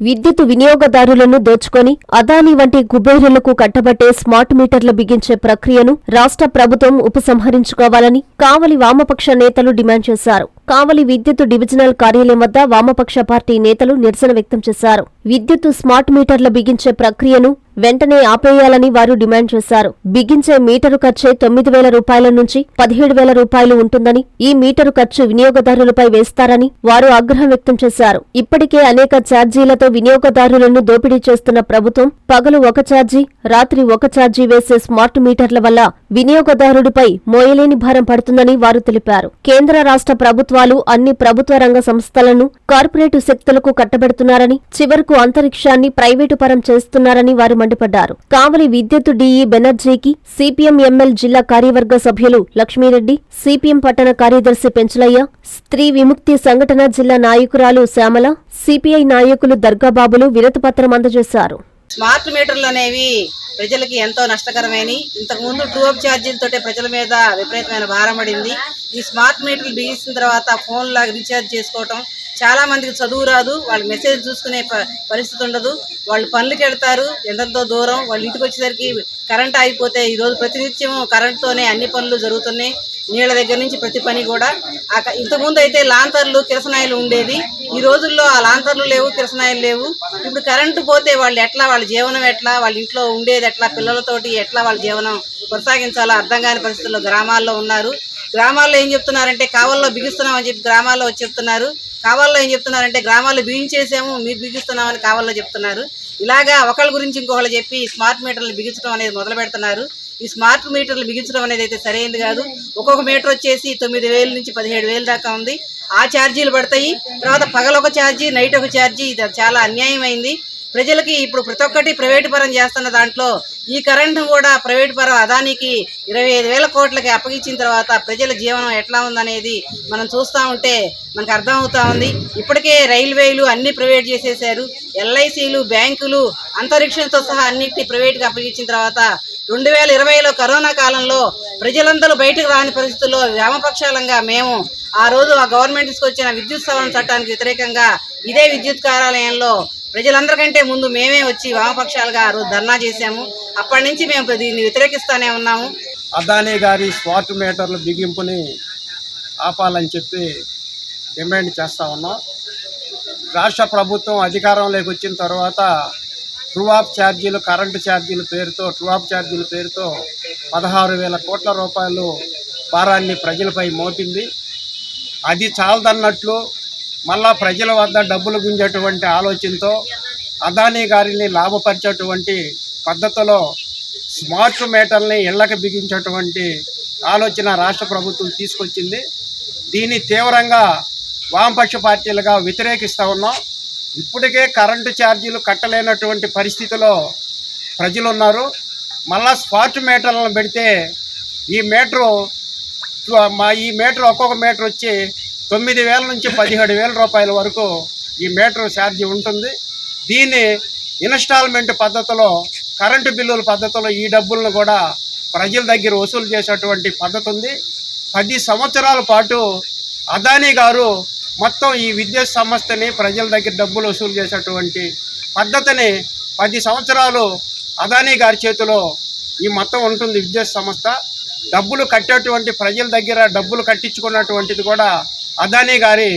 విద్యుత్ వినియోగదారులను దోచుకొని అదాని వంటి కుబేరులకు కట్టబట్టే స్మార్ట్ మీటర్లు బిగించే ప్రక్రియను రాష్ట్ర ప్రభుత్వం ఉపసంహరించుకోవాలని కావలి వామపక్ష నేతలు డిమాండ్ చేశారు. కావలి విద్యుత్ డివిజనల్ కార్యాలయం వద్ద వామపక్ష పార్టీ నేతలు నిరసన వ్యక్తం చేశారు. విద్యుత్ స్మార్ట్ మీటర్ల బిగించే ప్రక్రియను వెంటనే ఆపేయాలని వారు డిమాండ్ చేశారు. బిగించే మీటరు ఖర్చే తొమ్మిది వేల రూపాయల నుంచి పదిహేడు వేల రూపాయలు ఉంటుందని ఈ మీటరు ఖర్చు వినియోగదారులపై వేస్తారని వారు ఆగ్రహం వ్యక్తం చేశారు. ఇప్పటికే అనేక ఛార్జీలతో వినియోగదారులను దోపిడీ చేస్తున్న ప్రభుత్వం పగలు ఒక ఛార్జీ రాత్రి ఒక ఛార్జీ వేసే స్మార్ట్ మీటర్ల వల్ల వినియోగదారుడిపై మోయలేని భారం పడుతుందని వారు తెలిపారు. కేంద్ర రాష్ట్ర ప్రభుత్వాలు అన్ని ప్రభుత్వ రంగ సంస్థలను కార్పొరేటు శక్తులకు కట్టబెడుతున్నారని చివరకు అంతరిక్షాన్ని ప్రైవేటు పరం చేస్తున్నారని వారు మండిపడ్డారు. కావలి విద్యుత్ డీఈ బెనర్జీకి సిపిఎం ఎంఎల్ జిల్లా కార్యవర్గ సభ్యులు లక్ష్మీరెడ్డి సిపిఎం పట్టణ కార్యదర్శి పెంచలయ్య స్త్రీ విముక్తి సంఘటన జిల్లా నాయకురాలు శ్యామల సిపిఐ నాయకులు దర్గాబాబులు వినతిపత్రం అందజేశారు. స్మార్ట్ మీటర్లు అనేవి ప్రజలకి ఎంతో నష్టకరమైన ఇంతకుముందు టూ అప్ ఛార్జీలతోటే ప్రజల మీద విపరీతమైన భారం పడింది. ఈ స్మార్ట్ మీటర్లు బిగిసిన తర్వాత ఫోన్ లాగా రీఛార్జ్ చేసుకోవటం చాలా మందికి చదువు రాదు. వాళ్ళు మెసేజ్ చూసుకునే ప- పరిస్థితి ఉండదు. వాళ్ళు పనులకి వెళ్తారు. ఎంతెంతో దూరం. వాళ్ళు ఇంటికి వచ్చేసరికి కరెంట్ ఆగిపోతే ఈరోజు ప్రతినిత్యం కరెంట్తోనే అన్ని పనులు జరుగుతున్నాయి. నీళ్ళ దగ్గర నుంచి ప్రతి పని కూడా. ఇంతకుముందు అయితే లాంతర్లు కిరసనాయిలు ఉండేది ఈ రోజుల్లో ఆ లాంతర్లు లేవు కిరసనాయలు లేవు. ఇప్పుడు కరెంటు పోతే వాళ్ళు ఎట్లా వాళ్ళ జీవనం ఎట్లా వాళ్ళ ఇంట్లో ఉండేది ఎట్లా పిల్లలతోటి ఎట్లా వాళ్ళ జీవనం కొనసాగించాలో అర్థం కాని పరిస్థితుల్లో గ్రామాల్లో ఉన్నారు. గ్రామాల్లో ఏం చెప్తున్నారంటే కావల్లో బిగిస్తున్నామని చెప్పి గ్రామాల్లో వచ్చి చెప్తున్నారు. కావాల్లో ఏం చెప్తున్నారంటే గ్రామాల్లో బిగించేసాము మీరు బిగిస్తున్నామని కావాల్లో చెప్తున్నారు. ఇలాగా ఒకళ్ళ గురించి ఇంకొకళ్ళు చెప్పి స్మార్ట్ మీటర్లు బిగించడం అనేది మొదలు పెడుతున్నారు. ఈ స్మార్ట్ మీటర్లు బిగించడం అనేది అయితే సరైనది కాదు. ఒక్కొక్క మీటర్ వచ్చేసి తొమ్మిది వేల నుంచి పదిహేడు వేలు దాకా ఉంది. ఆ ఛార్జీలు పడతాయి. తర్వాత పగలొక ఛార్జీ నైట్ ఒక ఛార్జీ ఇది చాలా అన్యాయమైంది. ప్రజలకి ఇప్పుడు ప్రతి ఒక్కటి ప్రైవేటు పరం చేస్తున్న దాంట్లో ఈ కరెంటు కూడా ప్రైవేటు పరం అదానికి ఇరవై ఐదు వేల కోట్లకి అప్పగించిన తర్వాత ప్రజల జీవనం ఎట్లా ఉందనేది మనం చూస్తూ ఉంటే మనకు అర్థమవుతా ఉంది. ఇప్పటికే రైల్వేలు అన్ని ప్రైవేట్ చేసేసారు ఎల్ఐసీలు బ్యాంకులు అంతరిక్షంతో సహా అన్నిటిని ప్రైవేట్గా అప్పగించిన తర్వాత రెండు వేల ఇరవైలో కరోనా కాలంలో ప్రజలందరూ బయటకు రాని పరిస్థితుల్లో వామపక్షాలంగా మేము ఆ రోజు ఆ గవర్నమెంట్ తీసుకొచ్చిన విద్యుత్ సవరణ చట్టానికి వ్యతిరేకంగా ఇదే విద్యుత్ కార్యాలయంలో ప్రజలందరికంటే ముందు మేమే వచ్చి వామపక్షాలుగా ఆ రోజు ధర్నా చేశాము. అప్పటి నుంచి మేము దీన్ని వ్యతిరేకిస్తానే ఉన్నాము. అదానీ గారి స్మార్ట్ మీటర్ల బిగింపుని ఆపాలని చెప్పి డిమాండ్ చేస్తూ ఉన్నాం. రాష్ట్ర ప్రభుత్వం అధికారంలోకి వచ్చిన తర్వాత ట్రూ ఆఫ్ ఛార్జీలు కరెంటు ఛార్జీల పేరుతో ట్రూ ఆఫ్ ఛార్జీల పేరుతో పదహారు వేల కోట్ల రూపాయలు భారాన్ని ప్రజలపై మోపింది. అది చాలదన్నట్లు మళ్ళా ప్రజల వద్ద డబ్బులు గుంజేటువంటి ఆలోచనతో అదానీ గారిని లాభపరిచేటువంటి పద్ధతిలో స్మార్ట్ మీటర్ని ఇళ్ళకు బిగించేటువంటి ఆలోచన రాష్ట్ర ప్రభుత్వం తీసుకొచ్చింది. దీన్ని తీవ్రంగా వామపక్ష పార్టీలుగా వ్యతిరేకిస్తూ ఉన్నాం. ఇప్పటికే కరెంటు ఛార్జీలు కట్టలేనటువంటి పరిస్థితిలో ప్రజలు ఉన్నారు మళ్ళా స్మార్ట్ మీటర్లను పెడితే ఈ మీటరు మా ఈ మీటర్ ఒక్కొక్క మీటర్ వచ్చి తొమ్మిది వేల నుంచి పదిహేడు వేల రూపాయల వరకు ఈ మీటర్ ఛార్జీ ఉంటుంది. దీన్ని ఇన్స్టాల్మెంట్ పద్ధతిలో కరెంటు బిల్లుల పద్ధతిలో ఈ డబ్బులను కూడా ప్రజల దగ్గర వసూలు చేసేటువంటి పద్ధతి ఉంది. పది సంవత్సరాల పాటు అదానీ గారు మొత్తం ఈ విద్యుత్ సంస్థని ప్రజల దగ్గర డబ్బులు వసూలు చేసేటువంటి పద్ధతిని పది సంవత్సరాలు అదానీ గారి చేతిలో ఈ మొత్తం ఉంటుంది విద్యుత్ సంస్థ. డబ్బులు కట్టేటువంటి ప్రజల దగ్గర డబ్బులు కట్టించుకున్నటువంటిది కూడా అదానీ గారి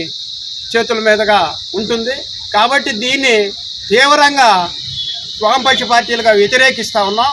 చేతుల మీదుగా ఉంటుంది. కాబట్టి దీన్ని తీవ్రంగా వామపక్ష పార్టీలుగా వ్యతిరేకిస్తా ఉన్నాం.